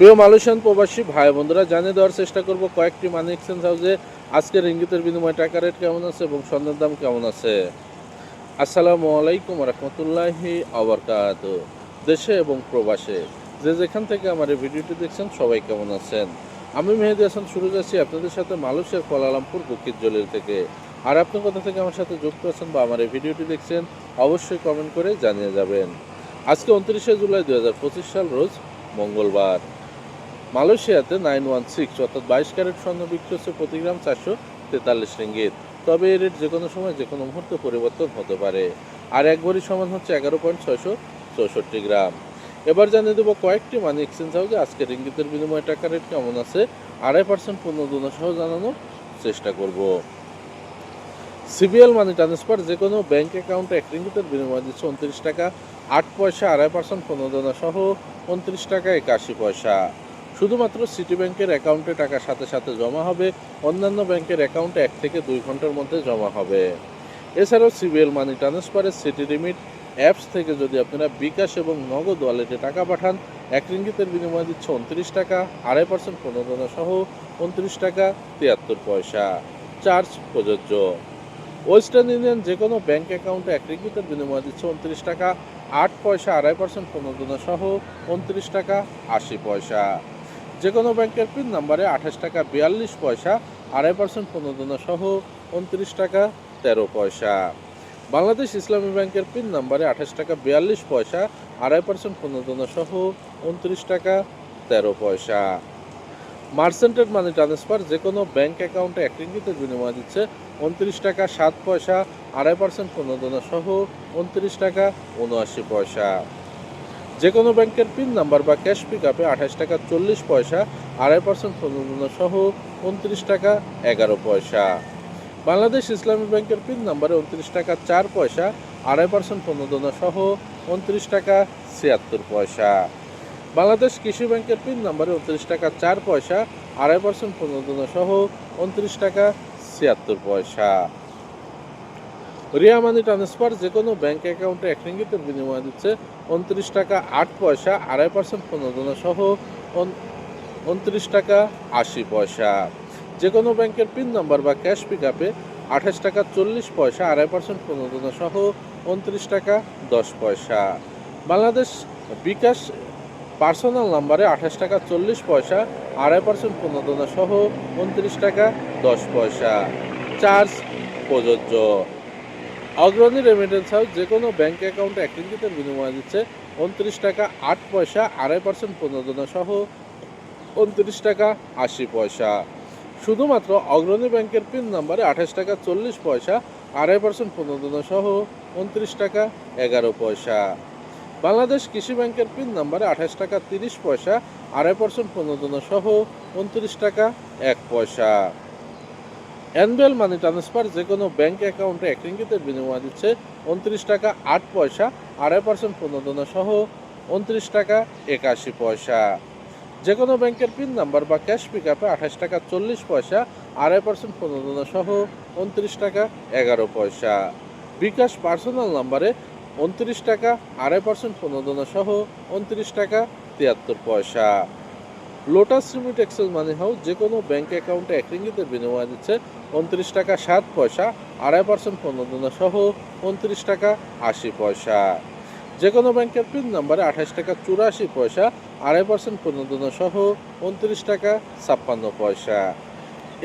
প্রিয় মালয়েশিয়ান প্রবাসী ভাই বন্ধুরা, জানিয়ে দেওয়ার চেষ্টা করব কয়েকটি মানি এক্সচেঞ্জ হাউসে আজকের ইঙ্গিতের বিনিময় টাকা রেট কেমন আছে এবং স্বর্ণের দাম কেমন আছে? আসসালামু আলাইকুম রহমতুল্লাহি আবরকাত দেশে এবং প্রবাসে, যে যেখান থেকে আমার এই ভিডিওটি দেখছেন, সবাই কেমন আছেন? আমি মেহেদি হাসান, শুরু যাচ্ছি আপনাদের সাথে মালয়েশিয়ার কুয়ালালামপুর বুকির জলিল থেকে। আর আপনি কথা থেকে আমার সাথে যুক্ত আছেন বা আমার এই ভিডিওটি দেখছেন, অবশ্যই কমেন্ট করে জানিয়ে যাবেন। আজকে উনত্রিশে জুলাই দু হাজার পঁচিশ সাল, রোজ মঙ্গলবার। মালয়েশিয়াতে নাইন ওয়ান সিক্স অর্থাৎ বাইশ ক্যারেট স্বর্ণ বিক্রি হচ্ছে প্রতি গ্রাম চারশো তেতাল্লিশ রিঙ্গিত। তবে এই রেট যে কোনো সময় যে কোনো মুহূর্তে পরিবর্তন হতে পারে। আর এক ভরি সমান হচ্ছে এগারো পয়েন্ট ছয়শো চৌষট্টি গ্রাম। এবার জানিয়ে দেবো কয়েকটি মানি এক্সচেঞ্জ হাউসে আজকে রিঙ্গিতের বিনিময়ে টাকা রেট কেমন আছে, আড়াই পার্সেন্ট পুনর্দনা সহ জানানোর চেষ্টা করব। সিবিএল মানি ট্রান্সফার যে কোনো ব্যাঙ্ক অ্যাকাউন্টে এক রিঙ্গিতের বিনিময় দিচ্ছে উনত্রিশ টাকা, আট পয়সা, আড়াই পার্সেন্ট পুনর্দনা সহ উনত্রিশ টাকা একাশি পয়সা। শুধুমাত্র সিটি ব্যাংকের অ্যাকাউন্টে টাকা সাথে সাথে জমা হবে, অন্যান্য ব্যাংকের অ্যাকাউন্টে এক থেকে দুই ঘণ্টার মধ্যে জমা হবে। এছাড়াও সিবিএল মানি ট্রান্সফারের সিটি লিমিট অ্যাপস থেকে যদি আপনারা বিকাশ এবং নগদ ওয়ালেটে টাকা পাঠান, এক রিঙ্গিতের বিনিময়ে দিচ্ছে উনত্রিশ টাকা, আড়াই পার্সেন্ট প্রণোদনা সহ উনত্রিশ টাকা, তিয়াত্তর পয়সা। চার্জ প্রযোজ্য। ওয়েস্টার্ন ইউনিয়ন যে কোনো ব্যাংক অ্যাকাউন্টে এক রিঙ্গিতের বিনিময়ে দিচ্ছে উনত্রিশ টাকা, আট পয়সা, আড়াই পার্সেন্ট প্রণোদনা সহ উনত্রিশ টাকা, আশি পয়সা। যে কোনো ব্যাংকের পিন নাম্বারে আঠাশ টাকা বিয়াল্লিশ পয়সা, আড়াই পার্সেন্ট প্রণোদনা সহ উনত্রিশ টাকা তেরো পয়সা। বাংলাদেশ ইসলামী ব্যাংকের পিন নাম্বারে আঠাশ টাকা বিয়াল্লিশ পয়সা, আড়াই পার্সেন্ট প্রণোদনা সহ উনত্রিশ টাকা তেরো পয়সা। মার্সেন্টেড মানি ট্রান্সফার যে কোনো ব্যাংক অ্যাকাউন্টে এক রিঙ্গিতের বিনিময় দিচ্ছে উনত্রিশ টাকা সাত পয়সা, আড়াই পার্সেন্ট প্রণোদনা সহ উনত্রিশ টাকা উনআশি পয়সা। যে কোনো ব্যাংকের পিন নাম্বার বা ক্যাশ পিক আপে আঠাশ টাকা, চল্লিশ পয়সা, আড়াই পার্সেন্ট প্রণোদনা সহ উনত্রিশ টাকা, এগারো পয়সা। বাংলাদেশ ইসলামী ব্যাংকের পিন নাম্বারে উনত্রিশ টাকা, চার পয়সা, আড়াই পার্সেন্ট প্রণোদনা সহ উনত্রিশ টাকা, ছিয়াত্তর পয়সা। বাংলাদেশ কৃষি ব্যাংকের পিন নাম্বারে উনত্রিশ টাকা, চার পয়সা, আড়াই পার্সেন্ট প্রণোদনা সহ উনত্রিশ টাকা, ছিয়াত্তর পয়সা। রিয়া মানি ট্রান্সফার যে কোনো ব্যাঙ্ক অ্যাকাউন্টে এক রিঙ্গিতের বিনিময় দিচ্ছে উনত্রিশ টাকা আট পয়সা, আড়াই পার্সেন্ট প্রণোদনা সহ উনত্রিশ টাকা আশি পয়সা। যে কোনো ব্যাংকের পিন নাম্বার বা ক্যাশ পিক আপে আঠাশ টাকা চল্লিশ পয়সা, আড়াই পার্সেন্ট প্রণোদনা সহ উনত্রিশ টাকা দশ পয়সা। বাংলাদেশ বিকাশ পার্সোনাল নাম্বারে আঠাশ টাকা চল্লিশ পয়সা, আড়াই পার্সেন্ট প্রণোদনা সহ উনত্রিশ টাকা দশ পয়সা। চার্জ প্রযোজ্য। অগ্রণী রেমিটেন্স হাউস যে কোনো ব্যাঙ্ক অ্যাকাউন্টে এক রিঙ্গিতের বিনিময় দিচ্ছে উনত্রিশ টাকা আট পয়সা, আড়াই পার্সেন্ট প্রণোদনা সহ উনত্রিশ টাকা আশি পয়সা। শুধুমাত্র অগ্রণী ব্যাংকের পিন নাম্বারে আঠাশ টাকা চল্লিশ পয়সা, আড়াই পার্সেন্ট প্রণোদনা সহ উনত্রিশ টাকা এগারো পয়সা। বাংলাদেশ কৃষি ব্যাংকের পিন নাম্বারে আঠাশ টাকা তিরিশ পয়সা, আড়াই পার্সেন্ট প্রণোদনা সহ উনত্রিশ টাকা এক পয়সা। অ্যানুয়াল মানি ট্রান্সফার যে কোনো ব্যাংক অ্যাকাউন্টে এক রিঙ্গিতের বিনিময় দিচ্ছে উনত্রিশ টাকা আট পয়সা, আড়াই পার্সেন্ট প্রণোদনা সহ উনত্রিশ টাকা একাশি পয়সা। যে কোনো ব্যাংকের পিন নাম্বার বা ক্যাশ পিক আপে আঠাশ টাকা চল্লিশ পয়সা, আড়াই পার্সেন্ট প্রণোদনা সহ উনত্রিশ টাকা এগারো পয়সা। বিকাশ পার্সোনাল নাম্বারে উনত্রিশ টাকা, আড়াই পার্সেন্ট প্রণোদনা সহ উনত্রিশ টাকা তিয়াত্তর পয়সা। Lotus Remit Excel Money House যে কোনো ব্যাংক অ্যাকাউন্টে এক রিঙ্গিতের বিনিময় দিচ্ছে। উনত্রিশ টাকা সাত পয়সা, আড়াই পার্সেন্ট প্রণোদনা সহ উনত্রিশ টাকা আশি পয়সা। যে কোনো ব্যাংকের পিন নাম্বারে আঠাশ টাকা চুরাশি পয়সা, আড়াই পার্সেন্ট প্রণোদনা সহ উনত্রিশ টাকা ছাপ্পান্ন পয়সা।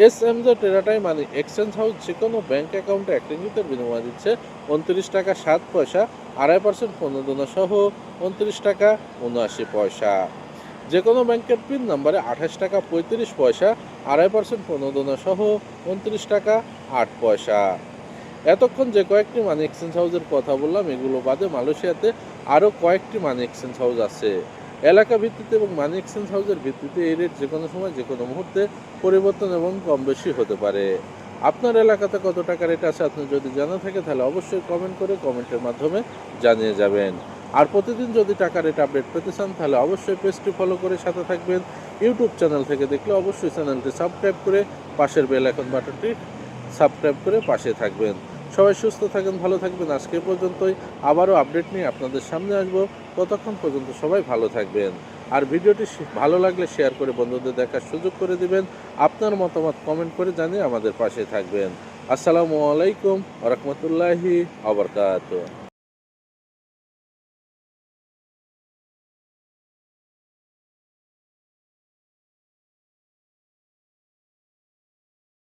এস এম জে টেরাটাই মানি এক্সচেঞ্জ হাউস যে কোনো ব্যাংক অ্যাকাউন্টে এক রিঙ্গিতের বিনিময় দিচ্ছে। উনত্রিশ টাকা সাত পয়সা, আড়াই পার্সেন্ট প্রণোদনা সহ উনত্রিশ টাকা উনআশি পয়সা। যে কোনো ব্যাংকের পিন নাম্বারে আঠাশ টাকা পঁয়ত্রিশ পয়সা, আড়াই পার্সেন্ট প্রণোদনা সহ উনত্রিশ টাকা আট পয়সা। এতক্ষণ যে কয়েকটি মানি এক্সচেঞ্জ হাউসের কথা বললাম, এগুলো বাদে মালয়েশিয়াতে আরও কয়েকটি মানি এক্সচেঞ্জ হাউস আছে। এলাকা ভিত্তিতে এবং মানি এক্সচেঞ্জ হাউসের ভিত্তিতে এই রেট যে কোনো সময়, যে কোনো মুহূর্তে পরিবর্তন এবং কম বেশি হতে পারে। আপনার এলাকাতে কত টাকা রেট আছে, আপনি যদি জানা থাকে, তাহলে অবশ্যই কমেন্ট করে কমেন্টের মাধ্যমে জানিয়ে যাবেন। আর প্রতিদিন যদি টাকা রেট আপডেট পেতে চান, তাহলে অবশ্যই পেজটি ফলো করে সাথে থাকবেন। ইউটিউব চ্যানেল থেকে দেখলে অবশ্যই চ্যানেলটি সাবস্ক্রাইব করে পাশের বেল আইকন বাটনটি সাবস্ক্রাইব করে পাশে থাকবেন। সবাই সুস্থ থাকেন, ভালো থাকবেন। আজকে পর্যন্তই। আবারও আপডেট নিয়ে আপনাদের সামনে আসব। ততক্ষণ পর্যন্ত সবাই ভালো থাকবেন। আর ভিডিওটি ভালো লাগলে শেয়ার করে বন্ধুদের দেখার সুযোগ করে দিবেন। আপনার মতামত কমেন্ট করে জানিয়ে আমাদের পাশে থাকবেন। আসসালামু আলাইকুম রহমতুল্লাহি আবরকাত